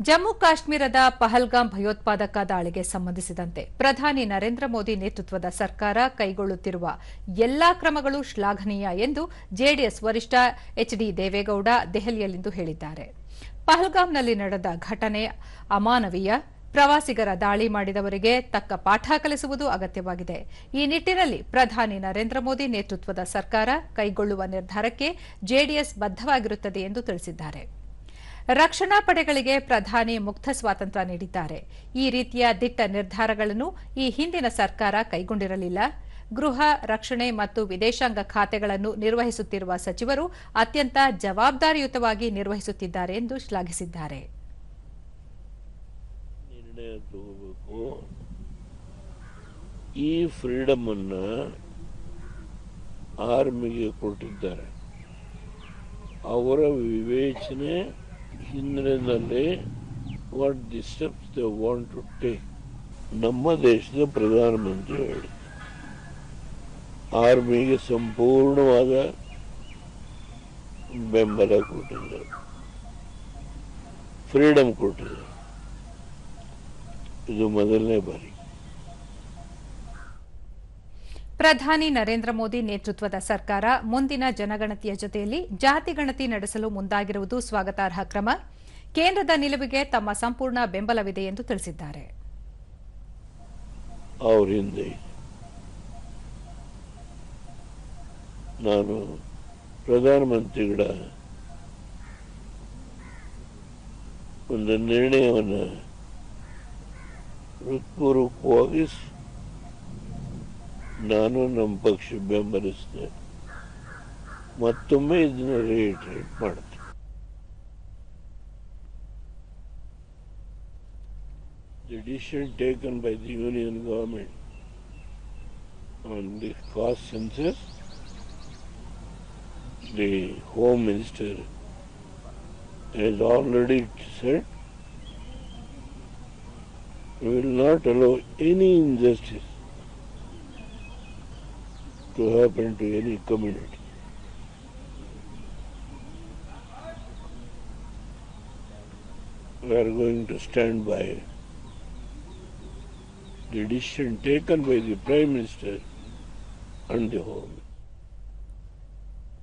ಜಮ್ಮು ಕಾಶ್ಮೀರದ ಪಹಲ್ಗಾಮ್ ಭಯೋತ್ಪಾದಕ ದಾಳಿಗೆ ಸಂಬಂಧಿಸಿದಂತೆ ಪ್ರಧಾನಿ ನರೇಂದ್ರ ಮೋದಿ ನೇತೃತ್ವದ ಸರ್ಕಾರ ಕೈಗೊಳ್ಳುತ್ತಿರುವ ಎಲ್ಲಾ ಕ್ರಮಗಳು ಶ್ಲಾಘನೀಯ ಎಂದು ಜೆಡಿಎಸ್ ವರಿಷ್ಠ ಎಚ್ ಡಿ ದೇವೇಗೌಡ ದೆಹಲಿಯಲ್ಲಿಂದು ಹೇಳಿದ್ದಾರೆ. ಪಹಲ್ಗಾಮ್ನಲ್ಲಿ ನಡೆದ ಘಟನೆ ಅಮಾನವೀಯ. ಪ್ರವಾಸಿಗರ ದಾಳಿ ಮಾಡಿದವರಿಗೆ ತಕ್ಕ ಪಾಠ ಕಲಿಸುವುದು ಅಗತ್ಯವಾಗಿದೆ. ಈ ನಿಟ್ಟಿನಲ್ಲಿ ಪ್ರಧಾನಿ ನರೇಂದ್ರ ಮೋದಿ ನೇತೃತ್ವದ ಸರ್ಕಾರ ಕೈಗೊಳ್ಳುವ ನಿರ್ಧಾರಕ್ಕೆ ಜೆಡಿಎಸ್ ಬದ್ದವಾಗಿರುತ್ತದೆ ಎಂದು ತಿಳಿಸಿದ್ದಾರೆ. ರಕ್ಷಣಾ ಪಡೆಗಳಿಗೆ ಪ್ರಧಾನಿ ಮುಕ್ತ ಸ್ವಾತಂತ್ರ್ಯ ನೀಡಿದ್ದಾರೆ. ಈ ರೀತಿಯ ದಿಟ್ಟ ನಿರ್ಧಾರಗಳನ್ನು ಈ ಹಿಂದಿನ ಸರ್ಕಾರ ಕೈಗೊಂಡಿರಲಿಲ್ಲ. ಗೃಹ ರಕ್ಷಣೆ ಮತ್ತು ವಿದೇಶಾಂಗ ಖಾತೆಗಳನ್ನು ನಿರ್ವಹಿಸುತ್ತಿರುವ ಸಚಿವರು ಅತ್ಯಂತ ಜವಾಬ್ದಾರಿಯುತವಾಗಿ ನಿರ್ವಹಿಸುತ್ತಿದ್ದಾರೆ ಎಂದು ಶ್ಲಾಘಿಸಿದ್ದಾರೆ. ಈ ಫ್ರೀಡಮ್ ಅನ್ನು ಆರ್ಮಿಗೆ ಕೊಟ್ಟಿದ್ದಾರೆ. ಅವರ ವಿವೇಚನೆ ಹಿನ್ನೆಲೆಯಲ್ಲಿ what the steps they want to take ನಮ್ಮ ದೇಶದ ಪ್ರಧಾನಮಂತ್ರಿ ಹೇಳಿ ಆರ್ಮಿಗೆ ಸಂಪೂರ್ಣವಾದ ಬೆಂಬಲ ಕೊಟ್ಟಿದ್ದಾರೆ. ಫ್ರೀಡಮ್ ಕೊಟ್ಟಿದ್ದಾರೆ. ಇದು ಮೊದಲನೇ ಬಾರಿ. ಪ್ರಧಾನಿ ನರೇಂದ್ರ ಮೋದಿ ನೇತೃತ್ವದ ಸರ್ಕಾರ ಮುಂದಿನ ಜನಗಣತಿಯ ಜೊತೆಯಲ್ಲಿ ಜಾತಿ ಗಣತಿ ನಡೆಸಲು ಮುಂದಾಗಿರುವುದು ಸ್ವಾಗತಾರ್ಹ ಕ್ರಮ. ಕೇಂದ್ರದ ನಿಲುವಿಗೆ ತಮ್ಮ ಸಂಪೂರ್ಣ ಬೆಂಬಲವಿದೆ ಎಂದು ತಿಳಿಸಿದ್ದಾರೆ. ಪ್ರಧಾನಮಂತ್ರಿಗಳ ಒಂದು ನಿರ್ಣಯವನ್ನು ಹೃತ್ಪೂರ್ವಕವಾಗಿ ನಾನು ನಮ್ಮ ಪಕ್ಷ ಬೆಂಬಲಿಸಿದೆ ಮತ್ತೊಮ್ಮೆ ಇದನ್ನು ರಿಯಿಟ್ರೇಟ್ ಮಾಡ್ತೀನಿ The decision taken by the union government on the cost census, the Home Minister has already said we will not allow any injustice to happen to any community. We are going to stand by the decision taken by the Prime Minister and the Home.